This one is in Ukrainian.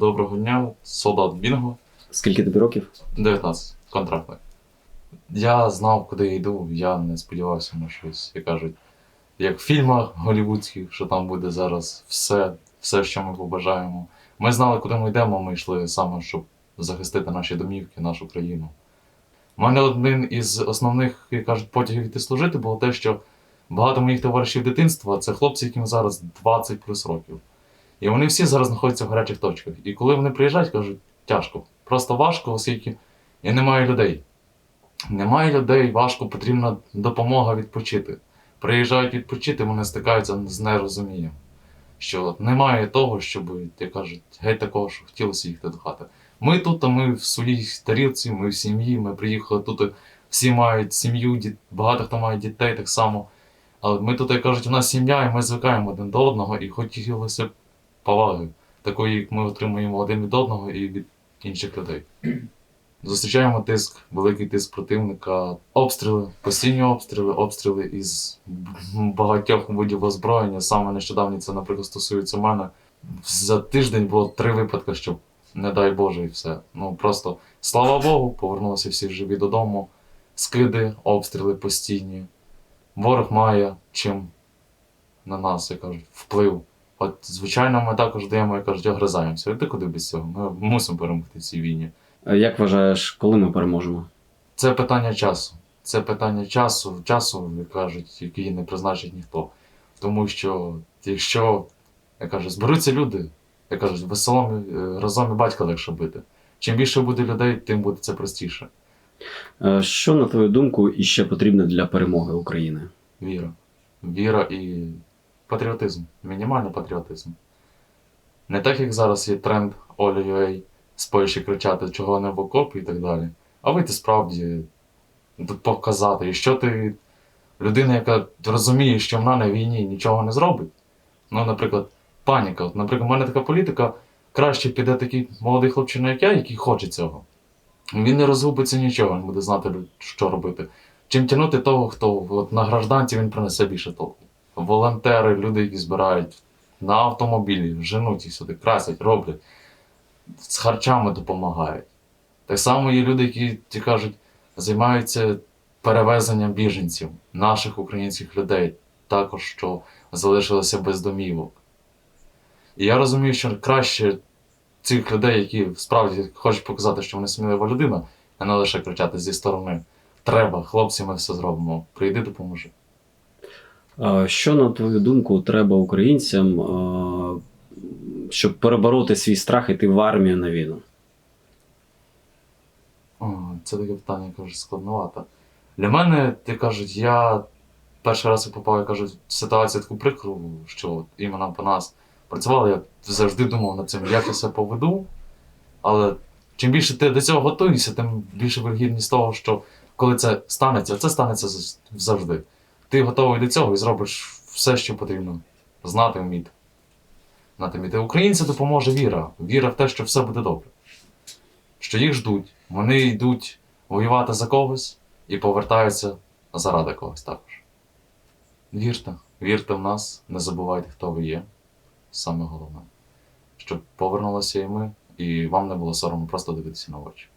Доброго дня, солдат Бінго, Скільки тобі років? 19, контрактний. Я знав, куди я йду, я не сподівався на щось, як кажуть, як в фільмах голівудських, що там буде зараз все, все, що ми побажаємо. Ми знали, куди ми йдемо, ми йшли саме, щоб захистити наші домівки, нашу країну. У мене один із основних, як кажуть, потягів йти служити було те, що багато моїх товаришів дитинства це хлопці, яким зараз 20 плюс років. І вони всі зараз знаходяться в гарячих точках. І коли вони приїжджають, кажуть, тяжко. Просто важко, оскільки і немає людей. Немає людей, важко, потрібна допомога відпочити. Приїжджають відпочити, вони стикаються з нерозумінням. Що немає того, щоб, як кажуть, геть такого, що хотілося їхати до хати. Ми тут, а ми в своїй тарілці, ми в сім'ї, ми приїхали тут, всі мають сім'ю, багато хто має дітей так само. Але ми тут, як кажуть, у нас сім'я, і ми звикаємо один до одного, і хотілося б поваги, такої, як ми отримуємо один від одного і від інших людей. Зустрічаємо тиск, великий тиск противника, обстріли, постійні обстріли, обстріли із багатьох видів озброєння. Саме нещодавні це, наприклад, стосується мене. За тиждень було три випадки, щоб, не дай Боже, і все. Ну просто слава Богу, повернулися всі живі додому. Скиди, обстріли постійні. Ворог має чим на нас, як кажуть, вплив. От, звичайно, ми також даємо, як кажуть, огризаємося. Ти куди без цього? Ми мусимо перемогти в цій війні. Е, Як вважаєш, коли ми переможемо? Це питання часу. Це питання часу, часу, як кажуть, який не призначить ніхто. Тому що якщо, я кажу, зберуться люди, як кажуть, веселом е, разом і батька легше бити. Чим більше буде людей, тим буде це простіше. Е, Що, на твою думку, іще потрібно для перемоги України? Віра. Віра і патріотизм. Мінімальний патріотизм. Не так, як зараз є тренд Олі з Польщі кричати, чого не в окопі і так далі. А вийти справді показати, і що ти людина, яка розуміє, що вона на війні нічого не зробить. Ну, наприклад, паніка. От, наприклад, в мене така політика, краще піде такий молодий хлопчина, як я, який хоче цього. Він не розгубиться нічого, він буде знати, що робити. Чим тягнути того, хто от, на гражданці він принесе більше толку. Волонтери, люди, які збирають на автомобілі, женуть їх сюди, красять, роблять, з харчами допомагають. Так само є люди, які ті кажуть, займаються перевезенням біженців, наших українських людей, також що залишилися без домівок. І я розумію, що краще цих людей, які справді хочуть показати, що вони смілива людина, а не лише кричати зі сторони. Треба, хлопці, ми все зробимо. Прийди, допоможи. Що, на твою думку, треба українцям, щоб перебороти свій страх і йти в армію на війну? Це таке питання, яке вже складновато. Для мене, ти кажуть, я перший раз попав, я кажуть, в ситуацію таку прикру, що іменно по нас працювали, я завжди думав над цим, як я себе поведу. Але чим більше ти до цього готуєшся, тим більше вирогідність того, що коли це станеться, це станеться завжди. Ти готовий до цього і зробиш все, що потрібно знати, вміти. Знати, вміти. Українцям допоможе віра. Віра в те, що все буде добре. Що їх ждуть. Вони йдуть воювати за когось і повертаються заради когось також. Вірте, вірте в нас, не забувайте, хто ви є. Саме головне. Щоб повернулися і ми, і вам не було соромно просто дивитися на очі.